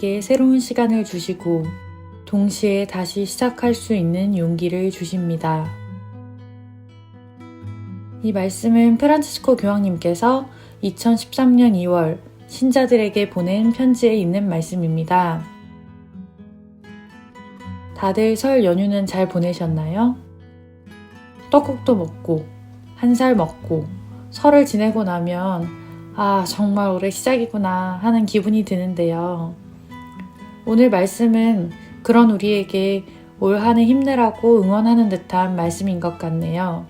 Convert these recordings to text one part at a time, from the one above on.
우리에게 새로운 시간을 주시고 동시에 다시 시작할 수 있는 용기를 주십니다. 이 말씀은 프란치스코 교황님께서 2013년 2월 신자들에게 보낸 편지에 있는 말씀입니다. 다들 설 연휴는 잘 보내셨나요? 떡국도 먹고, 한 살 먹고, 설을 지내고 나면, 아, 정말 올해 시작이구나 하는 기분이 드는데요. 오늘 말씀은 그런 우리에게 올 한해 힘내라고 응원하는 듯한 말씀인 것 같네요.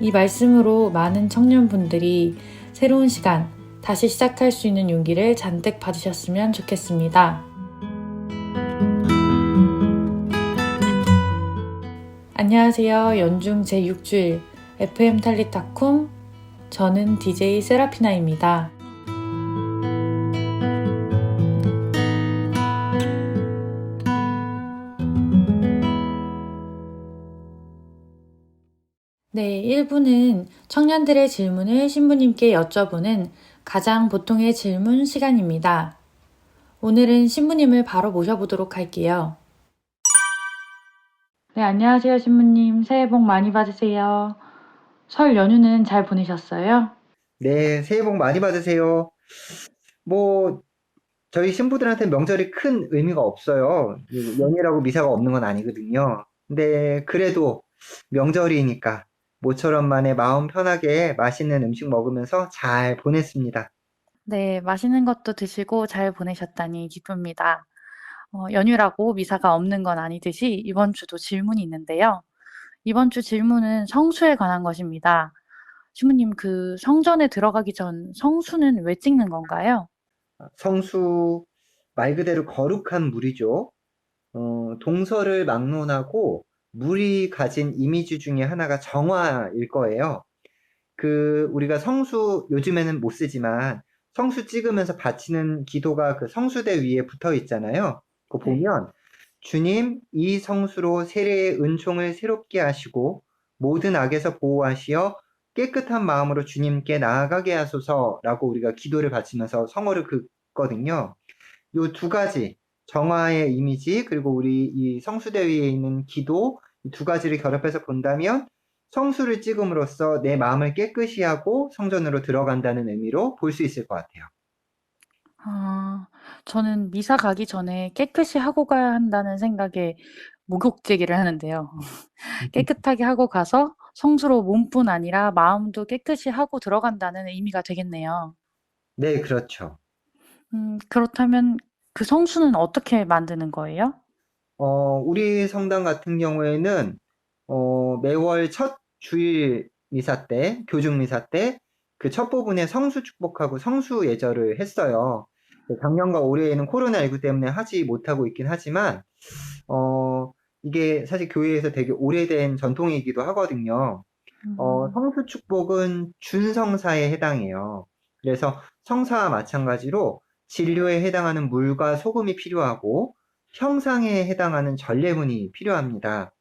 이 말씀으로 많은 청년분들이 새로운 시간, 다시 시작할 수 있는 용기를 잔뜩 받으셨으면 좋겠습니다. 안녕하세요. 연중 제6주일 FM 탈리타쿰 저는 DJ 세라피나입니다. 네, 1부는 청년들의 질문을 신부님께 여쭤보는 가장 보통의 질문 시간입니다. 오늘은 신부님을 바로 모셔보도록 할게요. 네, 안녕하세요, 신부님. 새해 복 많이 받으세요. 설 연휴는 잘 보내셨어요? 네, 새해 복 많이 받으세요. 뭐, 저희 신부들한테 명절이 큰 의미가 없어요. 이 연휴라고 미사가 없는 건 아니거든요. 근데 그래도 명절이니까 모처럼 만에 마음 편하게 맛있는 음식 먹으면서 잘 보냈습니다. 네, 맛있는 것도 드시고 잘 보내셨다니 기쁩니다. 어, 연휴라고 미사가 없는 건 아니듯이 이번 주도 질문이 있는데요. 이번 주 질문은 성수에 관한 것입니다. 신부님, 그 성전에 들어가기 전 성수는 왜 찍는 건가요? 성수, 말 그대로 거룩한 물이죠. 어, 동서를 막론하고 물이 가진 이미지 중에 하나가 정화일 거예요. 그, 우리가 성수, 요즘에는 못 쓰지만 성수 찍으면서 바치는 기도가 그 성수대 위에 붙어 있잖아요. 네. 보면 주님 이 성수로 세례의 은총을 새롭게 하시고 모든 악에서 보호하시어 깨끗한 마음으로 주님께 나아가게 하소서라고 우리가 기도를 바치면서 성어를 긋거든요. 요 두 가지 정화의 이미지 그리고 우리 이 성수대 위에 있는 기도 이두 가지를 결합해서 본다면 성수를 찍음으로써 내 마음을 깨끗이 하고 성전으로 들어간다는 의미로 볼 수 있을 것 같아요. 아, 저는 미사 가기 전에 깨끗이 하고 가야 한다는 생각에 목욕제기를 하는데요. 깨끗하게 하고 가서 성수로 몸뿐 아니라 마음도 깨끗이 하고 들어간다는 의미가 되겠네요. 네, 그렇죠. 음, 그렇다면 그 성수는 어떻게 만드는 거예요? 어, 우리 성당 같은 경우에는 어, 매월 첫 주일 미사 때, 교중 미사 때 그 첫 부분에 성수 축복하고 성수 예절을 했어요. 그 작년과 올해에는 코로나19 때문에 하지 못하고 있긴 하지만 어, 이게 사실 교회에서 되게 오래된 전통이기도 하거든요. 어, 음, 성수 축복은 준성사에 해당해요. 그래서 성사와 마찬가지로 진료에 해당하는 물과 소금이 필요하고 형상에 해당하는 전례문이 필요합니다.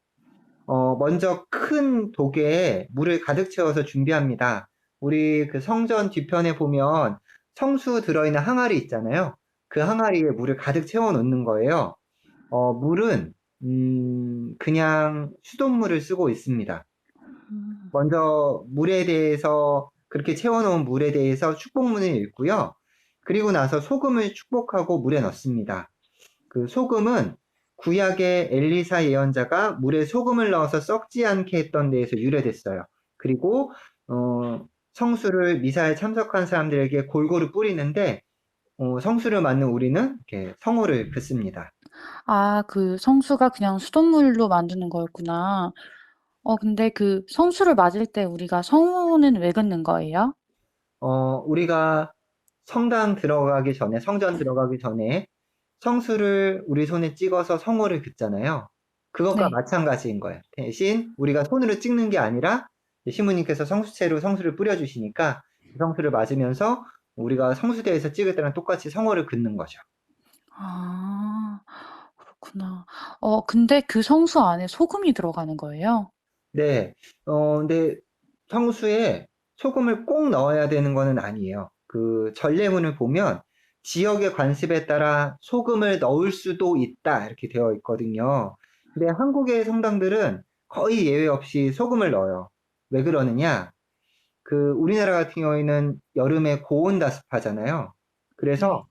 어, 먼저 큰 도개에 물을 가득 채워서 준비합니다. 우리 그 성전 뒤편에 보면 성수 들어있는 항아리 있잖아요. 그 항아리에 물을 가득 채워 놓는 거예요. 어, 물은 음, 그냥 수돗물을 쓰고 있습니다. 음, 먼저 물에 대해서 그렇게 채워놓은 물에 대해서 축복문을 읽고요. 그리고 나서 소금을 축복하고 물에 넣습니다. 그 소금은 구약의 엘리사 예언자가 물에 소금을 넣어서 썩지 않게 했던 데에서 유래됐어요. 그리고 어, 성수를 미사에 참석한 사람들에게 골고루 뿌리는데 어, 성수를 맞는 우리는 이렇게 성호를 긋습니다. 아, 그 성수가 그냥 수돗물로 만드는 거였구나. 어, 근데 그 성수를 맞을 때 우리가 성우는 왜 긋는 거예요? 어, 우리가 성당 들어가기 전에, 성전 들어가기 전에 성수를 우리 손에 찍어서 성호를 긋잖아요. 그것과 네. 마찬가지인 거예요. 대신 우리가 손으로 찍는 게 아니라 시모님께서 성수채로 성수를 뿌려주시니까 그 성수를 맞으면서 우리가 성수대에서 찍을 때랑 똑같이 성호를 긋는 거죠. 아, 그렇구나. 어, 근데 그 성수 안에 소금이 들어가는 거예요? 네, 어, 근데 성수에 소금을 꼭 넣어야 되는 거는 아니에요. 그 전례문을 보면 지역의 관습에 따라 소금을 넣을 수도 있다 이렇게 되어 있거든요. 근데 한국의 성당들은 거의 예외 없이 소금을 넣어요. 왜 그러느냐? 그 우리나라 같은 경우에는 여름에 고온 다습하잖아요. 그래서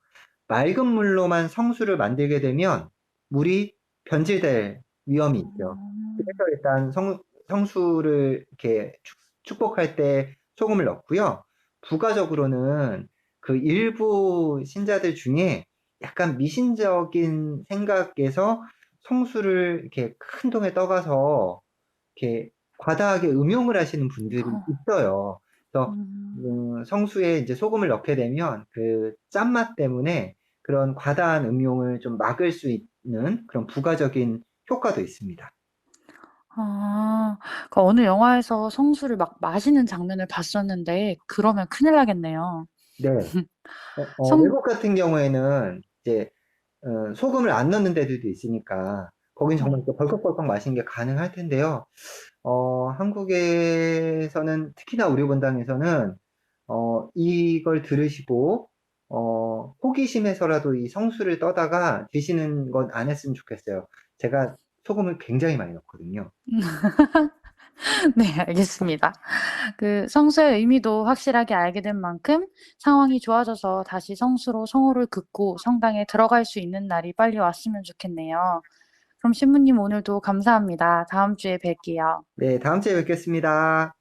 맑은 물로만 성수를 만들게 되면 물이 변질될 위험이 있죠. 그래서 일단 성, 성수를 이렇게 축- 축복할 때 소금을 넣고요. 부가적으로는 그 일부 신자들 중에 약간 미신적인 생각에서 성수를 이렇게 큰 통에 떠가서 이렇게 과다하게 음용을 하시는 분들이 어. 있어요. 그래서 음. 음, 성수에 이제 소금을 넣게 되면 그 짠맛 때문에 그런 과다한 음용을 좀 막을 수 있는 그런 부가적인 효과도 있습니다. 아, 그 어느 영화에서 성수를 막 마시는 장면을 봤었는데, 그러면 큰일 나겠네요. 네. 어, 어, 성- 외국 같은 경우에는 이제 어, 소금을 안 넣는 데들도 있으니까 거긴 정말 이렇게 벌컥벌컥 마시는 게 가능할 텐데요. 어, 한국에서는 특히나 우리 본당에서는 어, 이걸 들으시고 어, 호기심에서라도 이 성수를 떠다가 드시는 건 안 했으면 좋겠어요. 제가 소금을 굉장히 많이 넣거든요. 네, 알겠습니다. 그 성수의 의미도 확실하게 알게 된 만큼 상황이 좋아져서 다시 성수로 성호를 긋고 성당에 들어갈 수 있는 날이 빨리 왔으면 좋겠네요. 그럼 신부님 오늘도 감사합니다. 다음 주에 뵐게요. 네, 다음 주에 뵙겠습니다.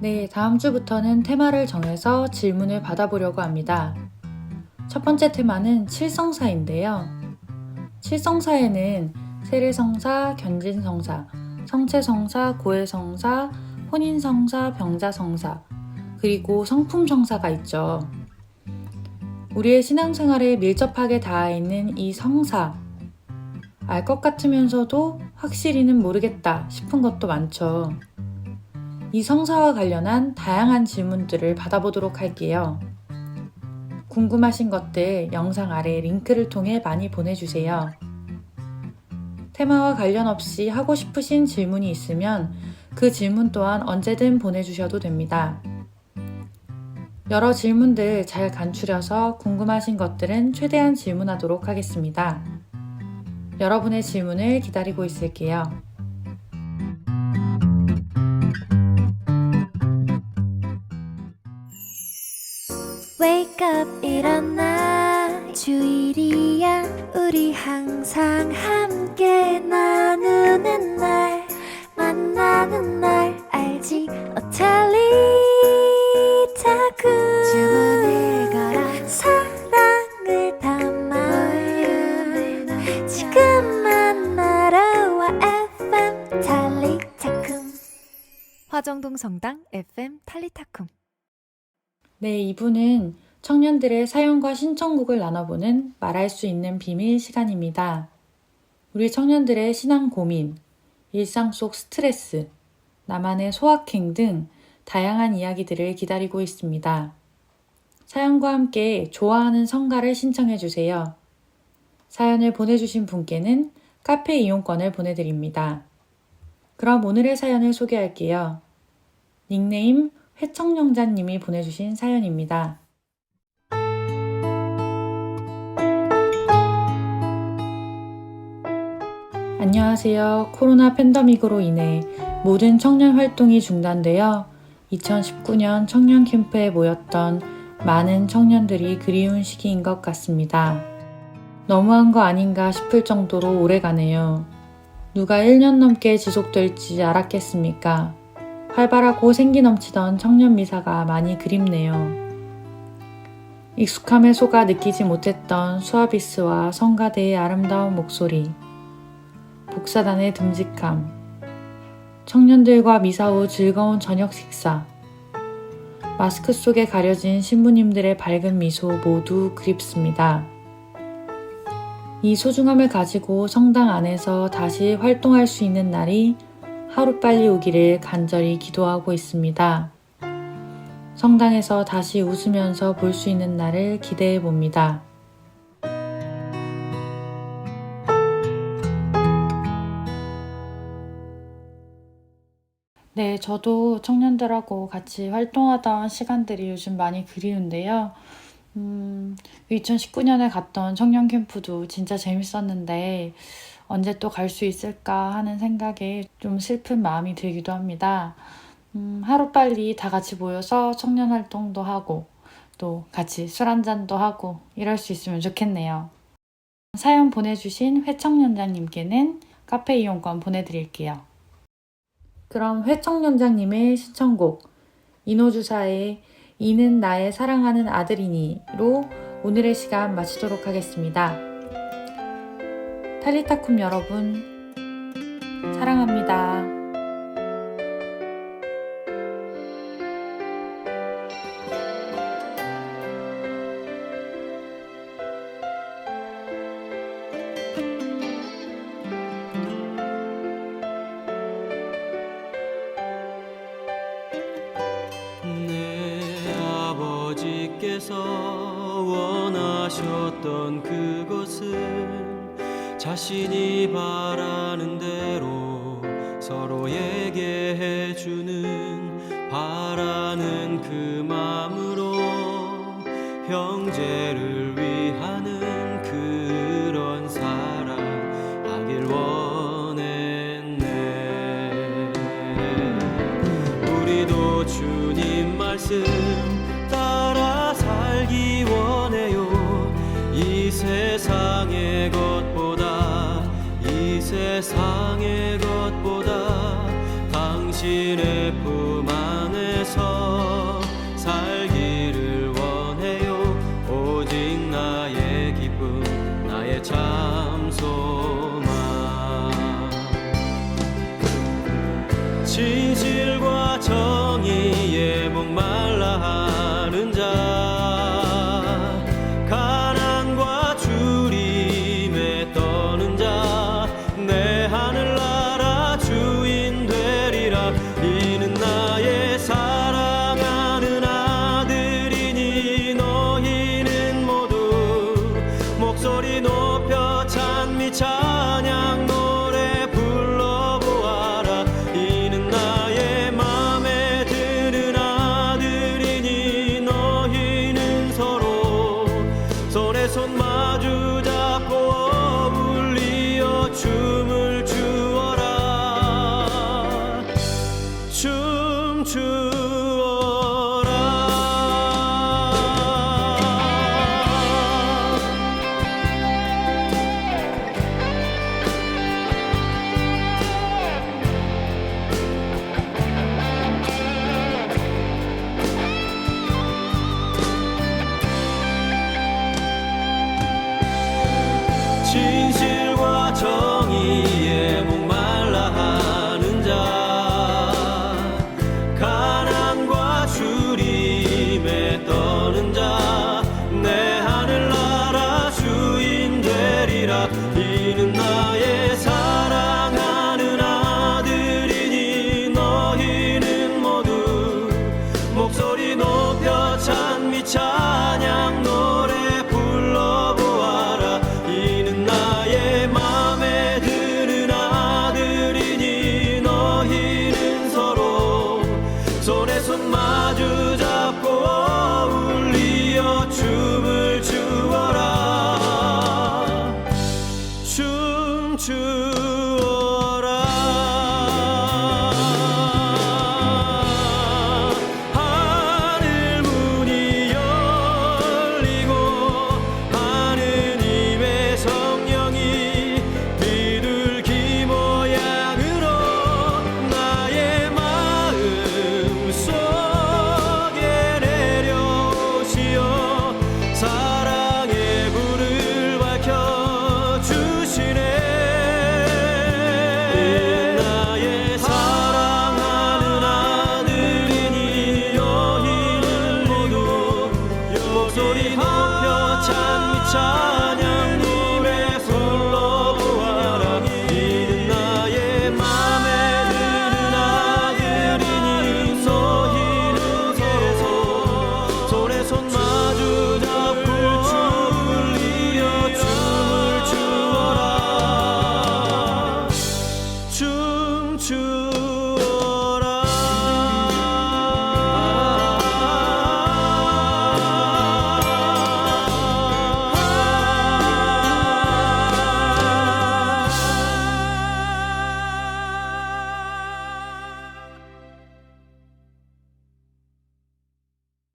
네, 다음 주부터는 테마를 정해서 질문을 받아보려고 합니다. 첫 번째 테마는 칠성사인데요. 칠성사에는 세례성사, 견진성사, 성체성사, 고해성사, 혼인성사, 병자성사, 그리고 성품성사가 있죠. 우리의 신앙생활에 밀접하게 닿아 있는 이 성사. 알 것 같으면서도 확실히는 모르겠다 싶은 것도 많죠. 이 성사와 관련한 다양한 질문들을 받아보도록 할게요. 궁금하신 것들 영상 아래 링크를 통해 많이 보내주세요. 테마와 관련 없이 하고 싶으신 질문이 있으면 그 질문 또한 언제든 보내주셔도 됩니다. 여러 질문들 잘 간추려서 궁금하신 것들은 최대한 질문하도록 하겠습니다. 여러분의 질문을 기다리고 있을게요. Wake up 일어나. 주일이야. 우리 항상 함께 나누는 날 만나는 날. 알지? 어텔리 타쿠 주문을 걸어 사랑을 담아 지금 만나러 와 FM 탈리타쿰 화정동 성당 FM 탈리타쿰 네, 이분은 청년들의 사연과 신청곡을 나눠보는 말할 수 있는 비밀 시간입니다. 우리 청년들의 신앙 고민, 일상 속 스트레스, 나만의 소확행 등 다양한 이야기들을 기다리고 있습니다. 사연과 함께 좋아하는 성가를 신청해 주세요. 사연을 보내주신 분께는 카페 이용권을 보내드립니다. 그럼 오늘의 사연을 소개할게요. 닉네임 회청영자님이 보내주신 사연입니다. 안녕하세요. 코로나 팬데믹으로 인해 모든 청년 활동이 중단되어 2019년 청년 캠프에 모였던 많은 청년들이 그리운 시기인 것 같습니다. 너무한 거 아닌가 싶을 정도로 오래 가네요. 누가 1년 넘게 지속될지 알았겠습니까? 활발하고 생기 넘치던 청년 미사가 많이 그립네요. 익숙함에 속아 느끼지 못했던 수아비스와 성가대의 아름다운 목소리, 복사단의 듬직함, 청년들과 미사 후 즐거운 저녁 식사, 마스크 속에 가려진 신부님들의 밝은 미소 모두 그립습니다. 이 소중함을 가지고 성당 안에서 다시 활동할 수 있는 날이 하루빨리 오기를 간절히 기도하고 있습니다. 성당에서 다시 웃으면서 볼 수 있는 날을 기대해 봅니다. 네, 저도 청년들하고 같이 활동하던 시간들이 요즘 많이 그리운데요. 음, 2019년에 갔던 청년 캠프도 진짜 재밌었는데 언제 또 갈 수 있을까 하는 생각에 좀 슬픈 마음이 들기도 합니다. 음, 하루빨리 다 같이 모여서 청년 활동도 하고 또 같이 술 한잔도 하고 이럴 수 있으면 좋겠네요. 사연 보내주신 회청년장님께는 카페 이용권 보내드릴게요. 그럼 회청년장님의 신청곡 이노주사의 이는 나의 사랑하는 아들이니로 오늘의 시간 마치도록 하겠습니다. 탈리타쿰 여러분 사랑합니다. 내 아버지께서 원하셨던 그것은 자신이 바라는 대로 서로에게 해주는 바라는 그 마음으로 형제를 위하는 그런 사랑 하길 원했네. 우리도 주님 말씀 세상의 것보다 당신의 품 안에서 살기를 원해요. 오직 나의 기쁨 나의 참 소망. 진실과 찬 이는 나의